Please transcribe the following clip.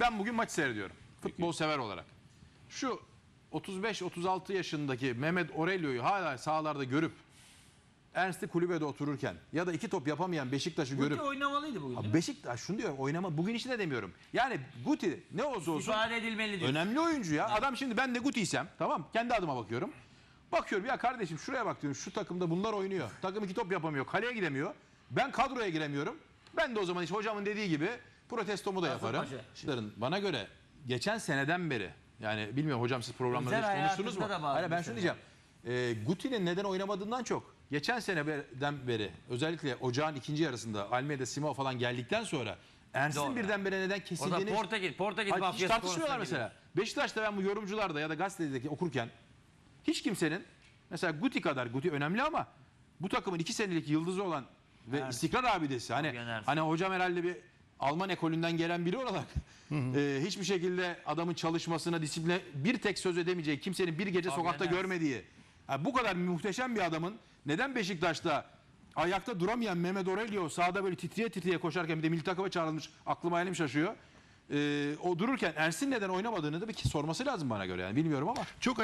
Ben bugün maç seyrediyorum. Futbol sever olarak. Şu 35-36 yaşındaki Mehmet Aurelio'yu hala sahalarda görüp Ernst'i kulübede otururken ya da iki top yapamayan Beşiktaş'ı görüp Guti oynamalıydı bugün. değil mi? Abi Beşiktaş şunu diyorum oynama bugün için de demiyorum. Yani Guti ne olsa olsun İfade edilmeli diyor. önemli oyuncu ya. Adam şimdi ben de Guti'ysem tamam kendi adıma bakıyorum. Bakıyorum ya kardeşim şuraya bak diyorum şu takımda bunlar oynuyor. Takım iki top yapamıyor. Kaleye gidemiyor. Ben kadroya giremiyorum. Ben de o zaman işte hocamın dediği gibi protestomu da yaparım. Kasımpaşa. Bana göre geçen seneden beri yani bilmiyorum hocam siz programlarda Özel hiç konuştunuz mu? hayatında da Hayır ben şunu meseleler. diyeceğim. Ee, Guti'nin neden oynamadığından çok geçen seneden beri özellikle ocağın ikinci yarısında Almeida Simao falan geldikten sonra Ernst'in Doğru. birdenbire neden O da kesildiğini Portekiz, Portekiz Hayır, hiç mafyası tartışmıyorlar konusuna mesela. Beşiktaş'ta ben bu yorumcularda ya da gazetedeki okurken hiç kimsenin mesela Guti kadar Guti önemli ama bu takımın iki senelik yıldızı olan ve istikrar abidesi hani hani hocam herhalde bir Alman ekolünden gelen biri olarak e, hiçbir şekilde adamın çalışmasına disipline bir tek söz edemeyeceği kimsenin bir gece Fabian sokakta Ernst. görmediği ha, bu kadar muhteşem bir adamın neden Beşiktaş'ta ayakta duramayan Mehmet Aurelio sahada böyle titriye titriye koşarken bir de milli takıma çağrılmış aklım hayalim şaşıyor. E, o dururken Ersin neden oynamadığını da bir sorması lazım bana göre yani bilmiyorum ama. Çok